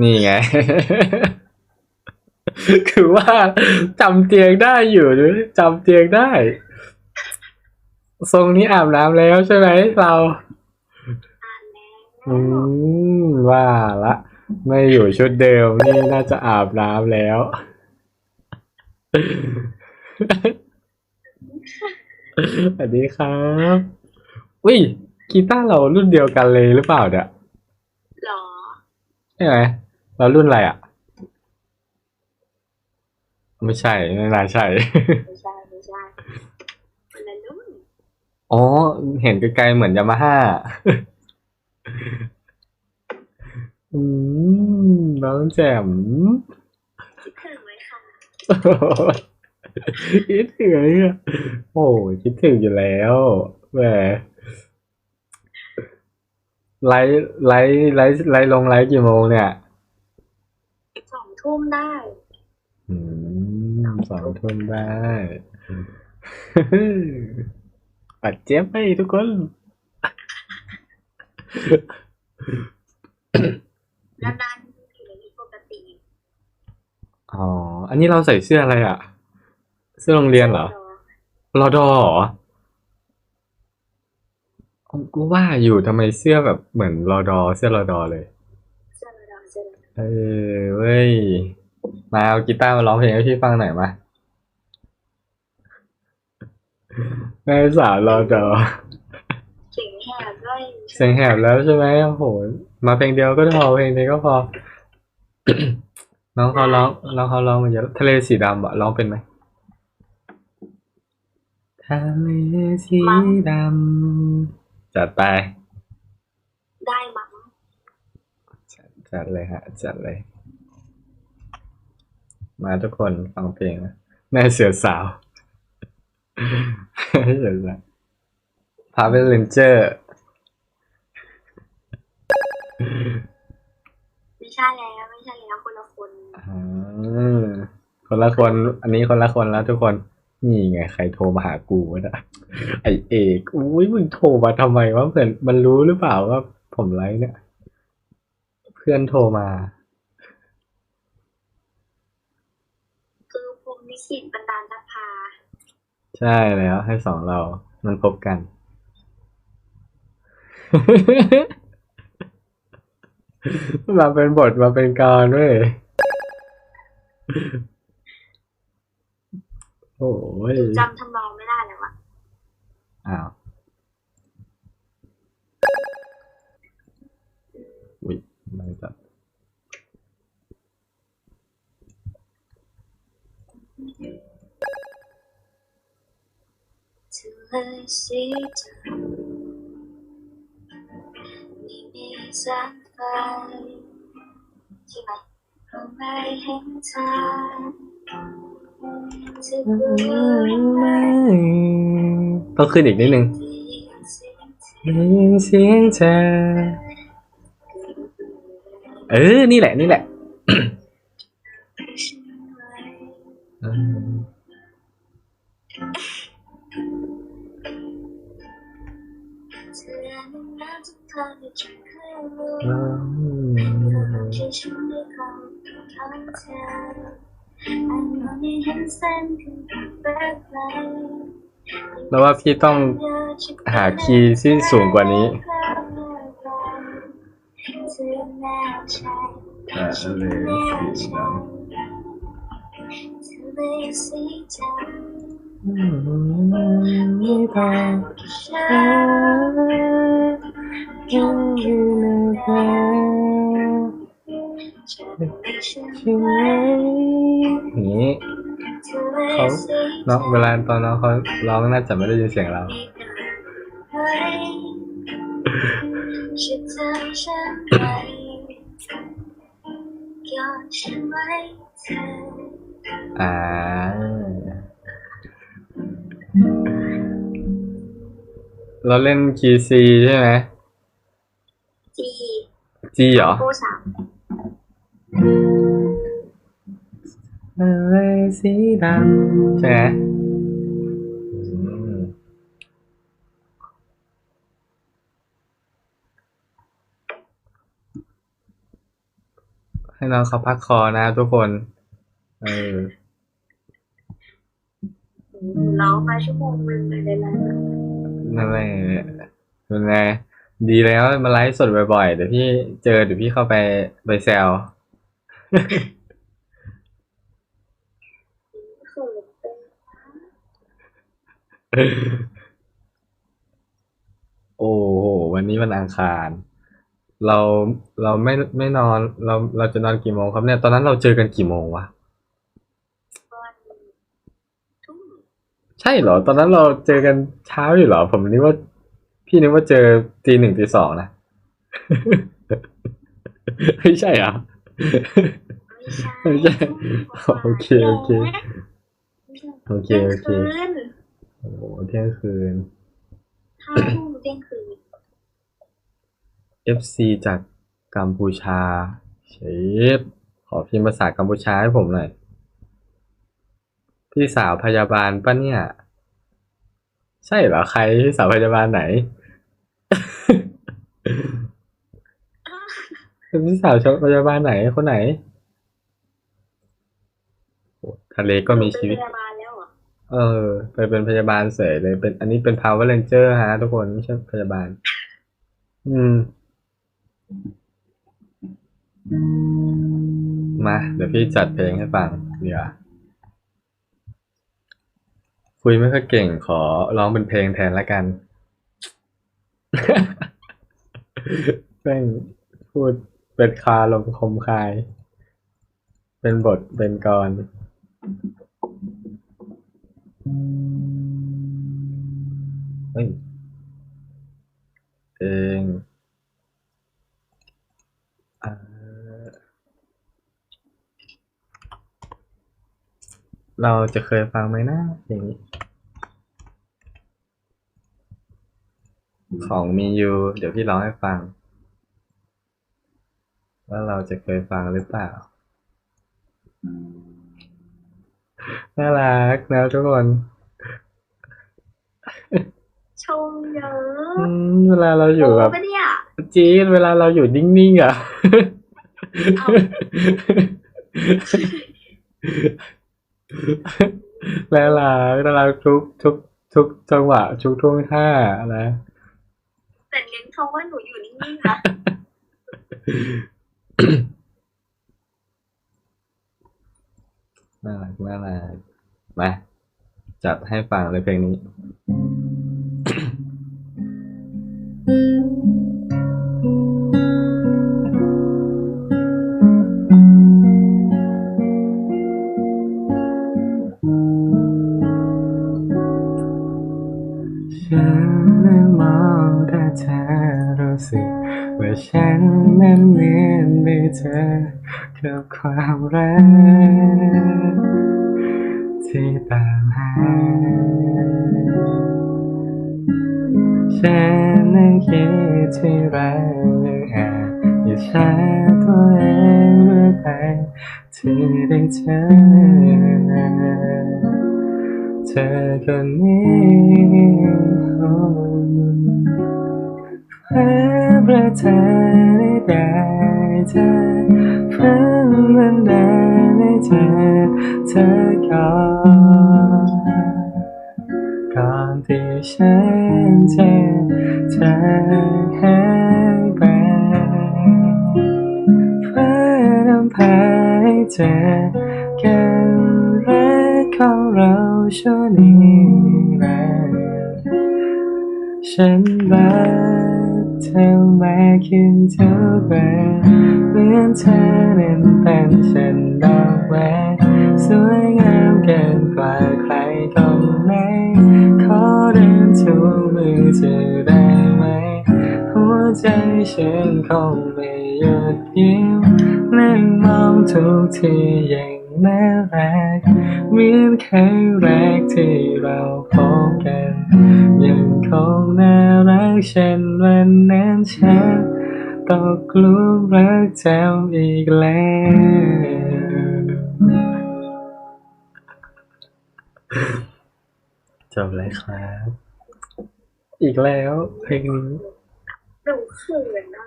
นี่ไง คือว่าจำเตียงได้อยู่หรือจำเตียงได้ ทรงนี้อาบน้ำแล้วใช่ไหมเราอ่านแล้วอืมว่าละไม่อยู่ชุดเดิมนี่น่าจะอาบน้ำแล้ว สวัสดีครับอุ้ยกีตาร์เรารุ่นเดียวกันเลยหรือเปล่าเนี่ยหรอใช่ไหม เรารุ่นอะไรอะ ไม่ใช่ ไม่น่าใช่ ไม่ใช่ไม่ใช่คนละรุ่นอ๋อ เห็นไกลๆเหมือนยามาฮ่า อืม น้องแจ่มคิดถึงไหมคะคิดถึงเลยอะโอ้ยคิดถึงอยู่แล้วแหมไลฟ์ไลฟ์ไลฟ์ไลฟ์ลงไลฟ์กี่โมงเนี่ยสอง ทุ่มได้ อืมสองทุ่มได้ปัดเจ็บไปทุกคน แล้วนานอยู่ในนี้ปกติอ๋อ อันนี้เราใส่เสื้ออะไรอะ เสื้อโรงเรียนเหรอรอดอเหรออ๋อกูว่าอยู่ทำไมเสื้อแบบเหมือนรอดอ เสื้อรอดอเลยเจอเรา เจอเออเว้ย มาเอากีตาร์มาร้องเพลงให้พี่ฟังหน่อยมาแม่สาวรอดอเสียงแหบด้วยเสียงแหบแล้วใช่ไหมโอ้โหมาเพลงเดียวก็พอเพลงเดียวก็พอ น้องเขาร้องน้องเขาร้องมาเยอะทะเลสีดำอะร้องเป็นไหมทะเลสีดำจัดไป ได้มั้ง จัดจัดเลยฮะ จัดเลย มาทุกคนฟังเพลงนะแม่เสือสาวแม่เสือสาวพาไปเลนเจอร์ไม่ใช่แล้วไม่ใช่แล้วคนละคนอืมคนละคน อันนี้คนละคนแล้วทุกคนนี่ไงใครโทรมาหากูวะนะไอเอกอุ้ยมึงโทรมาทำไมวะเพื่อนมันรู้หรือเปล่าว่าผมไลฟ์เนี่ยเพื่อนโทรมา คือภูมิลิขิตบันดาลนภาใช่แล้วให้สองเรา มันพบกัน มาเป็นบทมาเป็นกรด้วย โอ้ยจำทำนองไม่ได้แล้วอะอ้าว อุ้ยไม่จับทะเลสีดำไม่มีแสงไฟใช่ไหมเราไม่เห็นทางจะกลัวไหมต้องขึ้นอีกนิดนึงได้ยินเสียงเธอได้ยิน เสียงเธอเออ นี่แหละ นี่แหละฉันไว้อืมเธอนั้นน่าจะพาให้ฉันเข้ารู้อืมที่ฉันได้เข้าทางเธออันนั้นไม่เห็นเส้นกันแบบไหนแล้วว่าพี่ต้องหาคีย์ที่สูงกว่านี้ อ่าเลยสีดำไม่พอยังอยู่ในใจใช่ไหมอย่างนี้เขาน้องเวลาตอนน้องเขาร้องน่าจะไม่ได้ยินเสียงเราฉัน ทำฉันไว้กอดฉันไว้เธออ่าเราเล่นคีย์ซีใช่ไหมจีจีเหรอคู่สามอะไรสีดำใช่ไหม ให้น้องเขาพักคอนะทุกคนเออร้องมาชั่วโมงนึงเลยนะนั่นแหละนั่นแหละดีแล้วมาไลฟ์สดบ่อยๆ เดี๋ยวพี่เจอเดี๋ยวพี่เข้าไปไปแซวคือเป็นโอ้โหวันนี้วันอังคาร เราเราไม่ไม่นอนเราเราจะนอนกี่โมงครับเนี่ยตอนนั้นเราเจอกันกี่โมงวะวันทุ่มใช่เหรอ ตอนนั้นเราเจอกันเช้าอยู่เหรอ ผมนึกว่า พี่นึกว่าเจอตีหนึ่งตีสองนะไม่ใช่เหรอไม่ใช่ไม่ใช่โอเคโอเคโอเคโอเคที่ยงคืนโอ้โหเที่ยงคืนห้าทุ่มเที่ยงคืน FC จากกัมพูชาเชฟขอพิมพ์ภาษากัมพูชาให้ผมหน่อย พี่สาวพยาบาลปะเนี่ย ใช่เหรอใครพี่สาวพยาบาลไหนเป็นพี่สาวพยาบาลไหนคนไหนโอ้ทะเลก็มีชีวิตเป็นพยาบาลแล้วเหรอเออ ไปเป็นพยาบาลเสยเลยเป็น อันนี้เป็น power ranger ฮะทุกคนไม่ใช่พยาบาล อืม มา เดี๋ยวพี่จัดเพลงให้ฟังเดี๋ยวคุยไม่ค่อยเก่งขอร้องเป็นเพลงแทนละกันแม่งพูดเป็นคาลมคมคาย เป็นบทเป็นกรเฮ้ยเองเอ่อ เราจะเคยฟังไหมนะอย่างนี้ ของมียูเดี๋ยวพี่ร้องให้ฟัง ว่าเราจะเคยฟังหรือเปล่า น่ารักนะทุกคน ชมเยอะอืมเวลาเราอยู่แบบโปะเนี่ยจีนเวลาเราอยู่นิ่งๆอะ เอา น่ารักน่ารักทุกทุกทุกจังหวะทุกท่วงท่านะแต่เน้นเขาว่าหนูอยู่นิ่งๆนะน่ารักน่ารักมาจัดให้ฟังเลยเพลงนี้ ฉันนั้นมองแต่เธอรู้สึกว่าฉันนั้นเหมือนมีเธอกับความรักที่ตามหาฉันนั้นคิดที่ไรยังแอบอิจฉาตัวเองเรื่อยไปที่ได้เจอ อคนนี้โอ้ประทานได้เธอฟ้ามันได้ให้เธอเธอก่อนก่อนที่ฉันจะจากหายไปฟ้านำพาให้เจอกันรักของเรา ชั่วนิรันดร์ฉันรักเธอมากขึ้นทุกวันเหมือนเธอนั้นเป็นเช่นดอกไม้สวยงามเกินกว่าใครคนไหนขอเดินชูมือเธอได้ไหม หัวใจฉันคงไม่หยุดยิ้มนั่งมองทุกทีอย่าง น่ารักเหมือนครั้งแรกที่เราพบกัน ยังคงน่ารักเช่นวันนั้นฉันตกลุมรักเจ้าอีกแล้วจบเลยครับ อีกแล้วเพลงนี้ หนูเขินนะ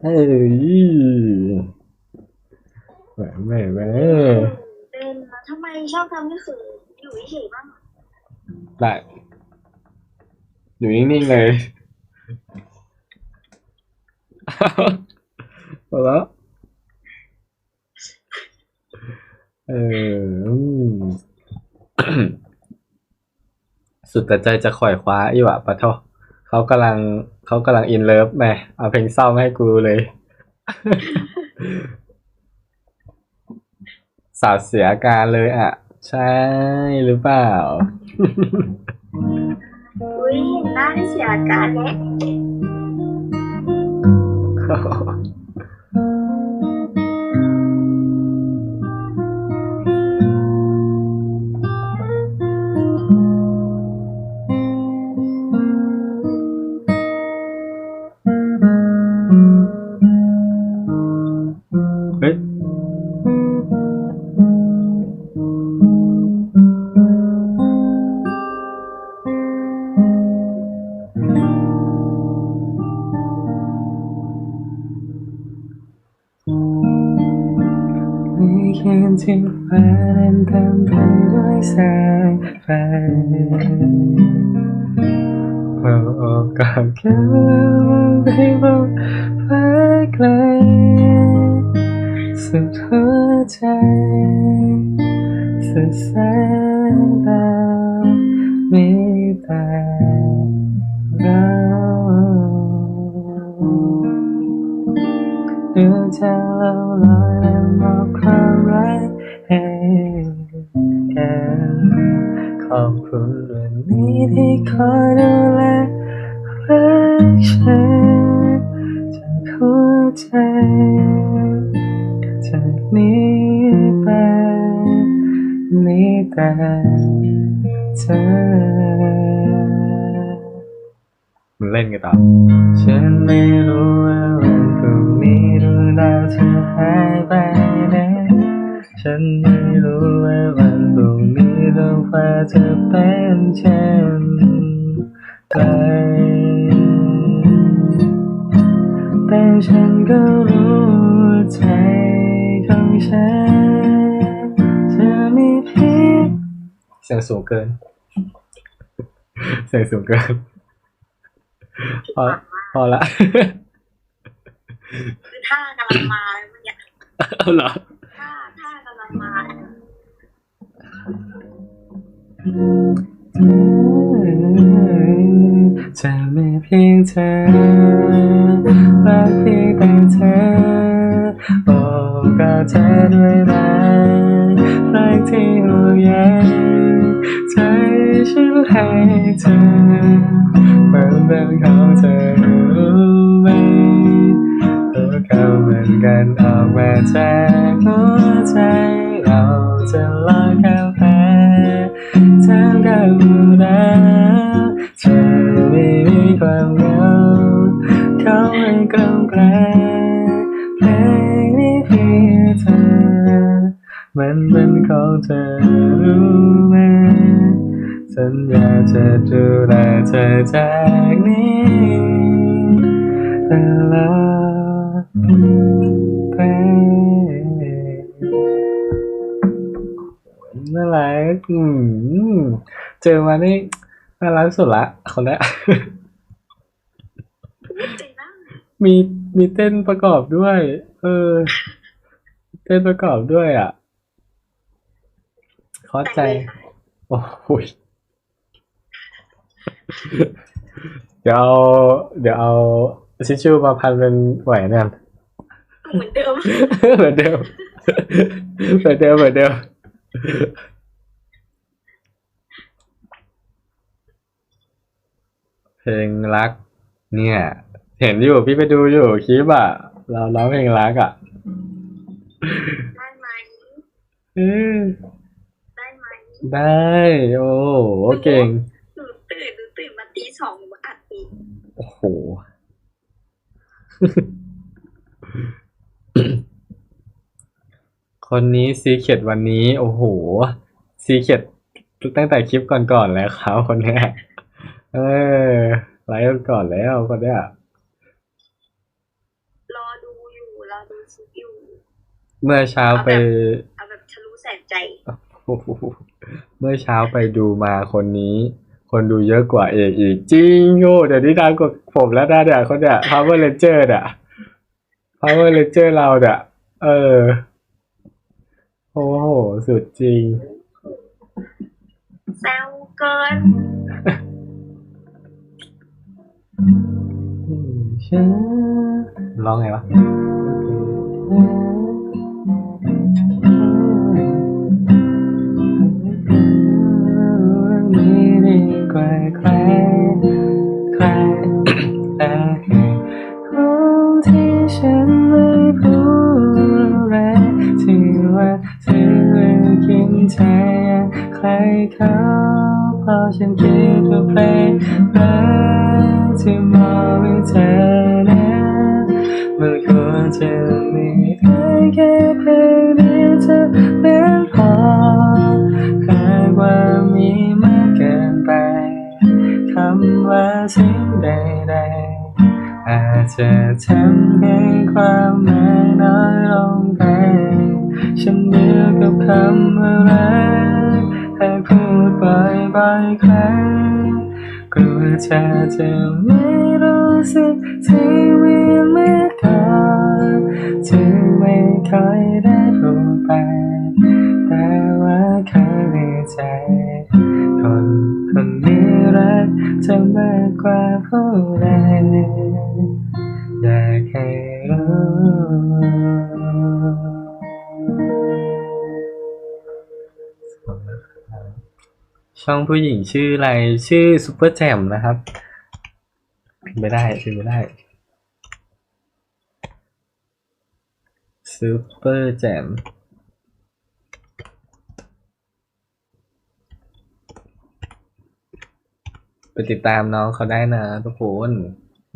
เอ้ยแหมแหมแหมเป็นนะทำไมชอบทำให้คืออยู่เฉยๆบ้างได้อยู่นิ่งๆเลยหมดแล้วเอออืม สุดแต่ใจจะขวอยคว้าอีหวะปะโท เขากำลังเขากำลังอินเลิฟแหมเอาเพลงเศร้ามาให้กูเลย สาวเสียอาการเลยอะ ใช่หรือเปล่า อุ้ยเห็นหน้าที่เสียอาการแล้ว เขียนที่ฟ้านั้นเต็มไปด้วยแสงไฟเมื่อโอกาสแค่ไปบอกฟ้าไกลสุดหัวใจสุดแสน ที่คอยดูแลรักฉันจากหัวใจ จากนี้ไปมีแต่เธอมันเล่นกันต่อฉันไม่รู้ว่าวันพรุ่งนี้ดวงดาวจะหายไป ฉันไม่รู้ว่าวันพรุ่งนี้ดวงฟ้าจะเป็นเช่นไรแต่ฉันก็รู้ใจของฉันจะมีเพียงเสียงสูงเกิน เสียงสูงเกิน พอพอละ คือท่ากำลังมาเลยเมื่อกี้ เอาเหรอ จะมีเพียงเธอรักเพียงแต่เธอโอ้ก็เธอด้วยนะรักที่ห่วงใยใจฉันให้เธอมันเป็นของเธอรู้ไหมตัวเขาเหมือนกันออกมาจากหัวใจเราจะลอ นะเธอไม่มีความเหงาเขาไม่กลมแกลเพลงนี้เพียงเธอ มันเป็นของเธอรู้ไหมสัญญาจะดูแลเธอจากนี้ตลอดไปน่ารักอืม เจอมานี่น่ารักสุดละคนเนี้ยเจ๋งมากมีมีเต้นประกอบด้วย เออ เต้นประกอบด้วยอะเข้าใจ โอ้โหยเดี๋ยวเอาเดี๋ยวเอาชิชชูมาพันเป็นแหวนกันเหมือนเดิม เหมือนเดิม เหมือนเดิมเหมือนเดิม พลงรัก เนี่ย เห็นอยู่พี่ไปดูอยู่คลิปอะ เราร้องเพลงรักอะได้ไหมเออได้ไหมได้ โอ้โหเก่งหนูตื่นหนูตื่นมาตีสองหนูมาอัดอีกโอ้โห คนนี้ซีเ e ดวันนี้ โอ้โหซีเ e ดตั้งแต่คลิปก่อนๆแล้วครับคนเนี้ย เออไลฟ์ก่อนแล้วคนเนี้ยรอเราดูคลิปอยู่เมื่อเช้าไปเอาแบบทะลุแสนใจโอ้โหเมื่อเช้าไปดูมาคนนี้ คนดูเยอะกว่าเอกอีก จริงโง่เดี๋ยวนี้ดังกว่าผมแล้วนะเดี๋ยวคนเนี่ย Power Ranger เนี่ย Power Ranger เราเนี่ยเออโอ้โห สุดจริงแซวเกิน ร้องไงวะไม่ดีกว่าให้ลที่ฉันไม่พูดอะไรที่ว่าเธอกินใจ ใครเขาเพราะฉันคิดว่าเพลงรักที่มอบให้เธอนั้นมันควรจะมีได้แค่เพลงนี้เธอเป็นพอหากว่ามีมากเกินไปคำว่าสิ่งใดๆอาจจะทำให้ความหมายน้อยลงไปฉันเดียวกับคำว่ารัก ให้พูดบ่อยๆครั้งกลัวเธอจะไม่รู้สึกที่มีเมื่อก่อนที่ไม่ค่อยได้พูดไป แต่ว่าเคยมีใจคนคนนี้รักเธอมากกว่าผู้ใดอยากให้ ช่องผู้หญิงชื่ออะไรชื่อซุปเปอร์แจมนะครับไม่ได้พิมพ์ไม่ได้ซุปเปอร์แจมไปติดตามน้องเขาได้นะทุกคน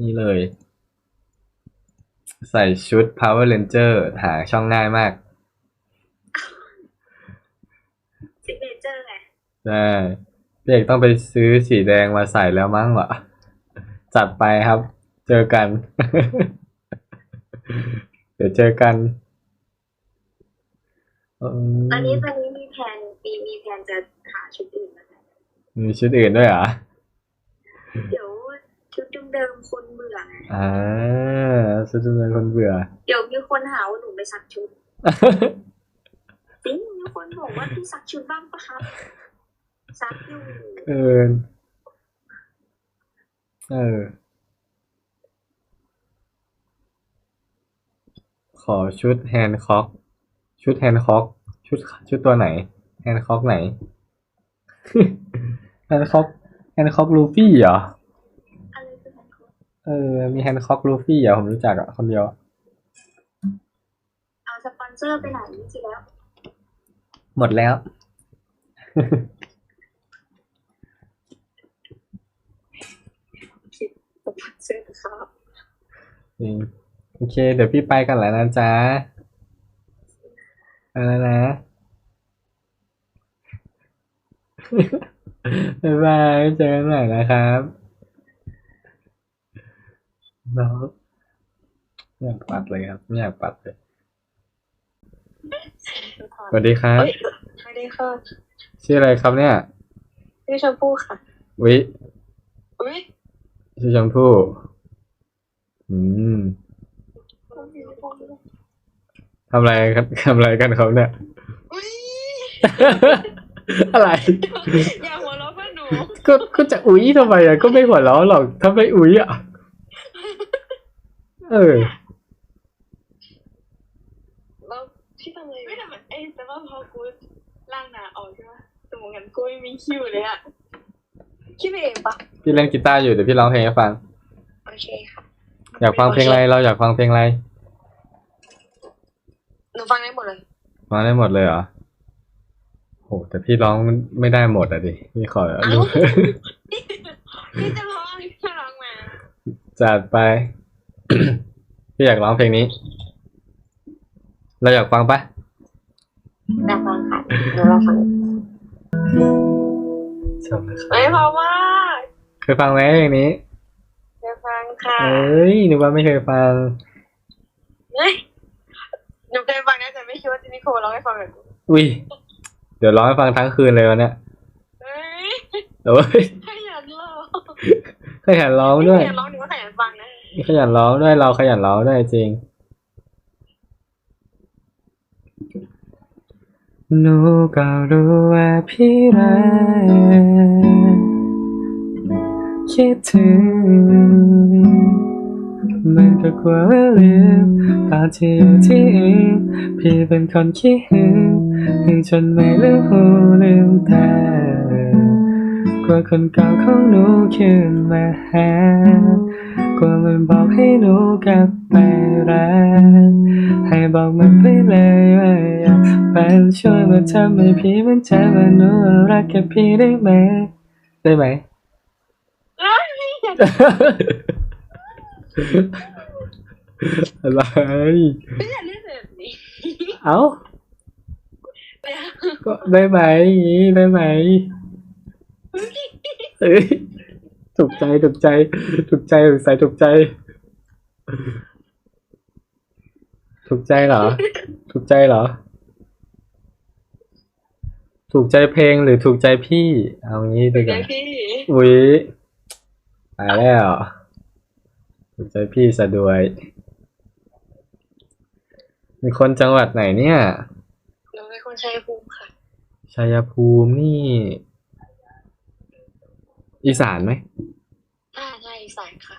นี่เลย ใส่ชุด Power Ranger หาช่องง่ายมากเนเจอร์ไง ใช่พี่เอกต้องไปซื้อสีแดงมาใส่แล้วมั้งเหรอ จัดไปครับ เจอกัน เดี๋ยวเจอกันอืมตอนนี้ตอนนี้มีแผนมีมีแผนจะหาชุดอื่นมาใส่มีชุดอื่นด้วยเหรอ เดี๋ยวชุดเดิมๆคนเบื่อไงอ่าชุดจำเป็นคนเบื่อ เดี๋ยวมีคนหาว่าหนูไปซักชุดจริงมีคนบอกว่าพี่ซักชุดบ้างปะครับ ซักอยู่เออเออ ขอชุดแฮนด์ค็อก ชุดแฮนด์ค็อก ชุดชุดตัวไหน แฮนด์ค็อกไหน แฮนด์ค็อก แฮนด์ค็อกลูฟี่เหรอ อะไรคือแฮนด์คอเออ มีแฮนด์ค็อกลูฟี่เหรอผมรู้จักอะคนเดียวอะเอาสปอนเซอร์ไปไหนนี่สิแล้ว หมดแล้ว สปอนเซอร์ครับอืมโอเค เดี๋ยวพี่ไปกันแล้วนะจ๊ะไปแล้วนะ บ๊ายบายเจอกันใหม่นะครับน้องไม่อยากปัดเลยครับไม่อยากปัดเลย สวัสดีครับเอ้ยสวัสดีค่ะชื่ออะไรครับเนี่ยชื่อชมพู่ค่ะ วิ อุ้ย ชื่อชมพู่อืมทำอะไรครับทำอะไรกันครับเนี่ย อุ้ยอะไร อย่าหัวเราะเพื่อนหนูก็ก็จะอุ้ยทำไมอะก็ไม่หัวเราะหรอกถ้าไม่อุ้ยอะ เออแล้วพี่ทำอะไรไม่ทำเอ้ยแต่ว่าพอกูล่างหนาออกใช่ไหมสมองกันกูไม่มีคิวเลยอะ คิดไปเองปะพี่เล่นกีตาร์อยู่เดี๋ยวพี่ร้องเพลงให้ฟัง โอเคค่ะอยากฟังเพลงอะไร เราอยากฟังเพลงอะไรหนูฟังได้หมดเลย ฟังได้หมดเลยเหรอโหแต่พี่ร้องไม่ได้หมดอะดิพี่ขอเอ้าดูพี่จะร้องถ้าร้องมาจัดไป พี่อยากร้องเพลงนี้ เราอยากฟังปะได้ฟังค่ะหนูรอฟัง ชมนะครัไม่บเพราะว่าเคยฟังไหมเพลงนี้จะฟังค่ะเอ้ยนึกว่าไม่เคยฟังเฮ้ยหนูเคยฟังนะแต่ไม่คิดว่าจินิโคร้องให้ฟังแบบนี้อุ้ยเดี๋ยวร้องให้ฟังทั้งคืนเลยวันเนี้ยเฮ้ยโอ้ยขยันร้องขยันร้องด้วยขยันร้องหนูก็ขยันฟังนะขยันร้องด้วยเราขยันร้องด้วยจริง หนูก็รู้ว่าพี่รักคิดถึงมันก็กลัวว่าลืมตอนที่อยู่ที่อื่นพี่เป็นคนขี้หึงหึงจนไม่ลืมหูลืมตากลัวคนเก่าของหนูขึ้นมาหากลัวมันบอกให้หนูกลับ ไปรักให้บอกมันไปเลยว่าอยากไปช่วยมาทำให้พี่มันใจว่าหนูรักกับพี่ได้ไหม ได้ไหมเอ้ยอะไรไม่อยากเล่นแบบนี้เอ้าไม่เอาก็ได้ไหมอย่างงี้ได้ไหมเอ้ยถูกใจถูกใจถูกใจถูกใจถูกใจ ถูกใจเหรอ ถูกใจเหรอ ถูกใจเพลงหรือถูกใจพี่ เอางี้ดีกไงว่าพี่อุ๊ยตายแล้ว ถูกใจพี่ซะด้วยเป็นคนจังหวัดไหนเนี่ยหนูเป็นคนชัยภูมิค่ะชัยภูมินี่ อีสานไหมอ่าใช่สายค่ะ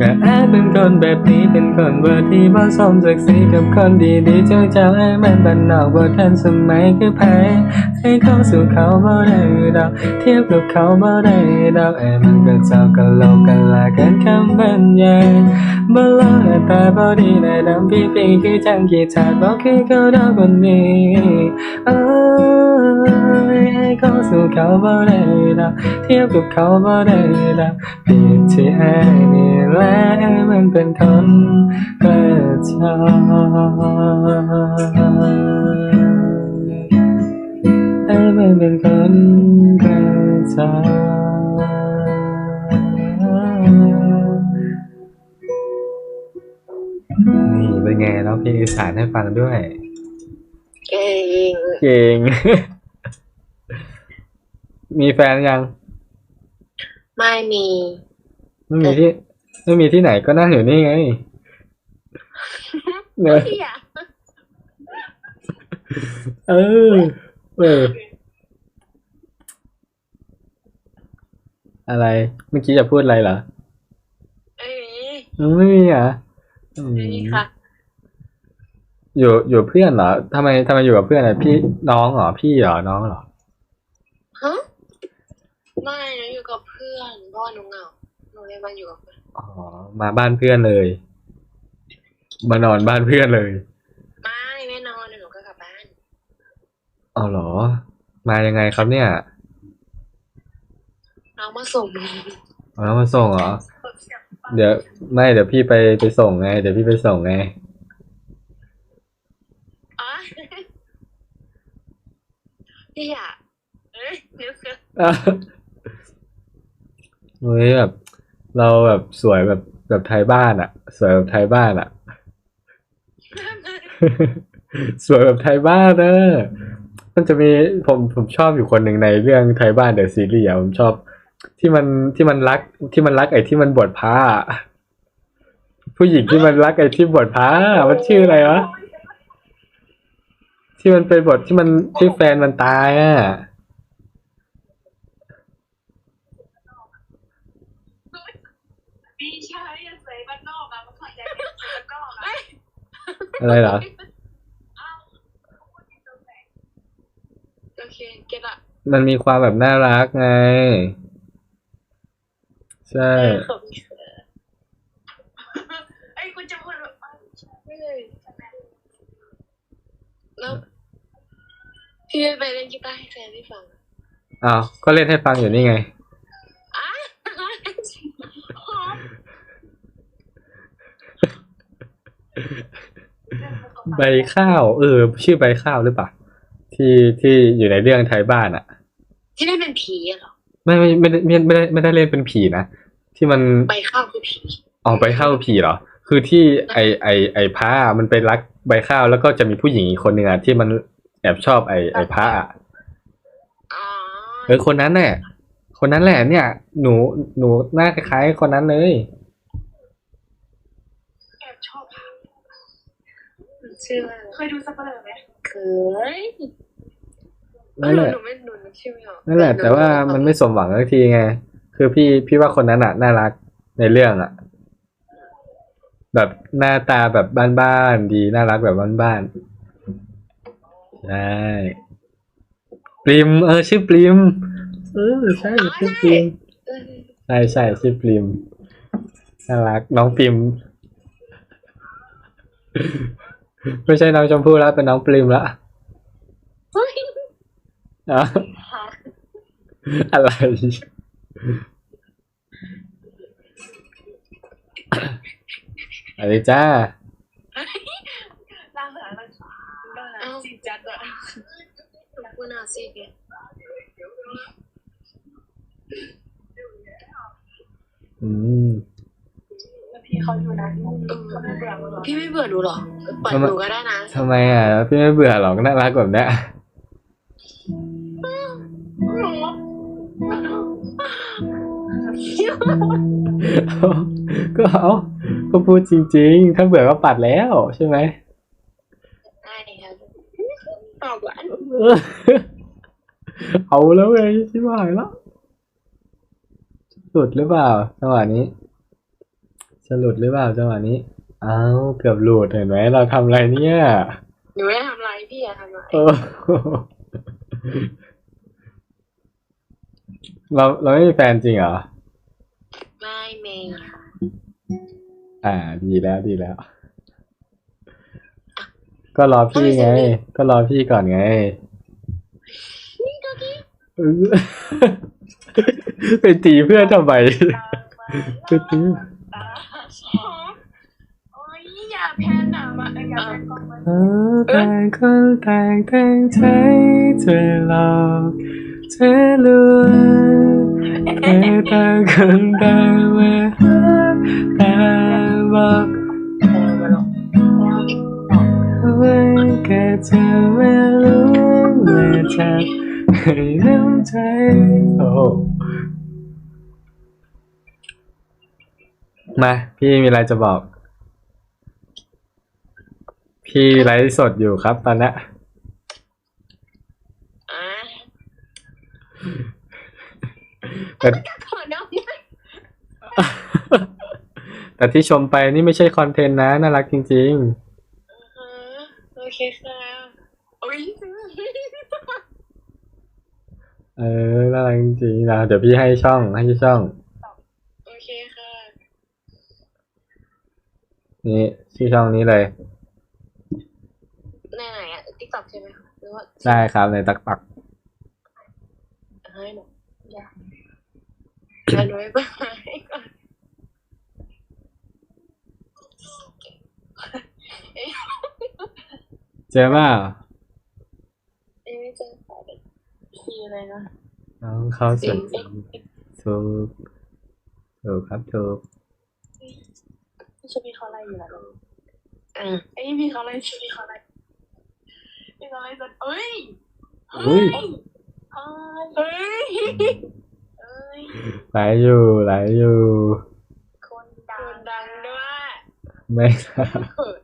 ก็แอบเป็นคนแบบนี้เป็นคนเบอร์ที่ผสมศักดิ์ศรีกับคนดีๆเจ้าเจ้าให้มันบันนอกบ่ทันสมัยคือไผให้เข้าสู่เขาบ่ได้ดอกเทียบกับเขาบ่ได้ดอกไอ้มันก็เจ้าก็โลกกันลาเกินคำบรรยายบ่ลอตาบ่ดีในดำปีปีคือจังกีตาร์บ่คือเขาดอกคนนี้ ให้เข้าสู่เขาบ่ได้ดอกเทียบกับเขาบ่ได้ดอกผิดที่ไอ้นี่แหละมันเป็นคนกระจอกไอ้มันเป็นคนกระจอกนี่เป็นไงร้องเพลงอีสานให้ฟังด้วย เก่ง เก่ง มีแฟนยัง ไม่มี ไม่มีที่ ไม่มีที่ไหนก็นั่งอยู่นี่ไงเนอะพี่อะเออเอออะไร เมื่อกี้จะพูดอะไรเหรอ ไม่มีไม่มีเหรอะไม่มีค่ะ อยู่อยู่เพื่อนเหรอทำไมทำไมอยู่กับเพื่อนอะพี่น้องเหรอพี่เหรอน้องเหรอฮะ ไม่หนูอยู่กับเพื่อนเพราะว่าหนูเหงาหนูเลยมาอยู่กับเพื่อนอ๋อมาบ้านเพื่อนเลย มานอนบ้านเพื่อนเลยไม่ไม่นอนเดี๋ยวหนูก็กลับบ้านอ๋อเหรอ มายังไงครับเนี่ยน้องมาส่งหนูเอาแล้วมาส่งเหรอ เดี๋ยวไม่เดี๋ยวพี่ไปไปส่งไง เดี๋ยวพี่ไปส่งไง อ๋อพี่อะเอ้ยเดี๋ยวเดี๋ยว เฮ้ยแบบเราแบบสวยแบบแบบไทยบ้านอะสวยแบบไทยบ้านอะสวยแบบไทยบ้านเนอะมันจะมีผมผมชอบอยู่คนหนึ่งในเรื่องไทยบ้านเดอะซีรีส์อะผมชอบที่มันที่มันรักที่มันรักไอ้ที่มันบวชพระอะผู้หญิงที่มันรักไอ้ที่บวชพระอะมันชื่ออะไรวะที่มันเป็นบทที่มันที่แฟนมันตายอะ พี่ชายอย่าใส่บ้านนอกอะมันเข้าใจบ้านนอกอะ อะไรเหรอโอเคเก็ตละมันมีความแบบน่ารักไง ใช่ขอบคุณค่ะไอ้ยคุณจะพูดแบบอ้าวไม่เลยแล้วพี่ไปเล่นกีตาร์ให้แฟนพี่ฟังอะอ้าวก็เล่นให้ฟังอยู่นี่ไงอะ ใบข้าว เออ ชื่อใบข้าวหรือเปล่าที่ที่อยู่ในเรื่องไทยบ้านอะที่ได้เป็นผีอะเหรอไม่ไม่ไม่ได้ไม่ไม่ได้ไม่ได้เล่นเป็นผีนะที่มันใบข้าวคือผีออกไปเข้าผีเหรอ คือที่ไอไอไอพระอะมันไปรักใบข้าวแล้วก็จะมีผู้หญิงอีกคนหนึ่งอะที่มันแอบชอบไอไอพระอะอ๋อเออคนนั้นแหละคนนั้นแหละเนี่ย หนูหนูหน้าคล้ายๆคนนั้นเลย แอบชอบค่ะ ชื่ออะไรเคยดูสับเปลือไหมเคยนั่นแหละหนูไม่หนูนึกชื่อไม่ออกนั่นแหละ แต่ว่ามันไม่สมหวังสักทีไง คือพี่พี่ว่าคนนั้นอะน่ารักในเรื่องอะ แบบหน้าตาแบบบ้านๆดีน่ารักแบบบ้านๆใช่ปริม เออ ชื่อปริม เออใช่ชื่อปริมเออใช่ใช่ชื่อปริมน่ารักน้องปริม ไม่ใช่น้องชมพู่แล้วเป็นน้องปริมละเฮ้ยอะอะไร อะไรจ้าร่างเหนือร่างร่างเหนือจีจัดอะพูดนาซีเนี่ยอืมแล้วพี่ เขาอยู่นะเขาไม่เบื่อมึงหรอพี่ไม่เบื่อหนูหรอปล่อยทำไมหนูก็ได้นะทำไมอะพี่ไม่เบื่อหรอกน่ารักแบบเนี้ยก็เอาก็พูดจริง ๆ ถ้าเบื่อก็ปัดแล้วใช่ไหมได้ครับตอบหวานเออเอาแล้วไงชิบหายแล้วหลุดหรือเปล่าจังหวะนี้ จะหลุดหรือเปล่าจังหวะนี้เอาเกือบหลุดเห็นไหมเราทำอะไรเนี่ยหนูไม่ได้ทำอะไรพี่อะทำอะไรเออเราเราไม่มีแฟนจริงเหรอ ไม่เมย์ค่ะอ่า ดีแล้วดีแล้ว ก็รอพี่ไง ก็รอพี่ก่อนไงเออไปตีเพื่อนทำไมไปตี โอ้ยอย่าแพนอะมาอย่าแพนกองมาเออต่งคนต่งตั้งใจเธอหลอกเธอลวงเธอต่างคนต่างมาหาแต่บอกเออมาหรอกว่าแค่เธอไม่รู้ว่าจะให้น้ำใจโอ้ มาพี่มีอะไรจะบอก พี่ไลฟ์สดอยู่ครับ ตอนเนี้ยอะแต่ขอน้องไหมแต่ที่ชมไปนี่ไม่ใช่คอนเทนต์นะ น่ารักจริงอ่าโอเคค่ะโอ้ยๆเออน่ารักจริงๆนะเดี๋ยวพี่ให้ช่องให้ช่อง โอเคค่ะ นี่ชื่อช่องนี้เลย ในไหนอะติ๊กต็อกใช่ไหมคะหรือว่าได้ครับในตักตักให้หนูอยากให้หนูไปเปิดให้ก่อนเจอเปล่าเอ้ยไม่เจอค่ะทีเลยนะน้องเขาสนใจถูกถูกครับถูก ช่วงนี้เขาไล่อยู่แล้วอ่าไอ้พี่เขาไล่ช่วงนี้เขาไล่พี่เขาไล่จนเอ้ยอุ้ยเอ้ยเฮ้ยเอ้ยไหลอยู่ไหลอยู่ คนคดังนดังด้วยไม่ทราบเขิน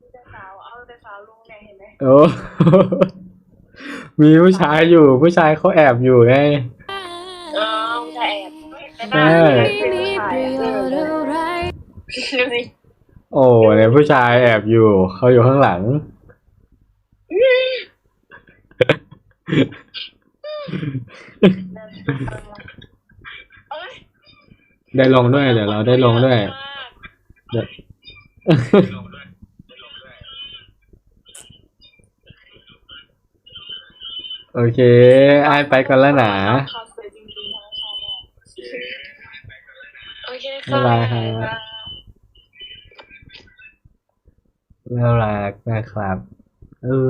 มีแต่สาวเอาแต่สาวลุงเนี่ยเห็นไหมโอ้มีผู้ชายอยู่ผู้ชายเขาแอบอยู่ไงอ๋อจะแอบแต่หน้าไม่เป็นชายอะ ดูสิโอ้เนี่ยผู้ชายแอบอยู่ เขาอยู่ข้างหลัง เอ้ยได้ลงด้วยเดี๋ยวเราได้ลงด้วยเดี๋ยวโอเคไอายไปก่อนแล้วหนา เขาสวยจริงๆทั้งชอบมาก โอเคค่ะบ๊ายบายครับน่ารักนะครับ เออ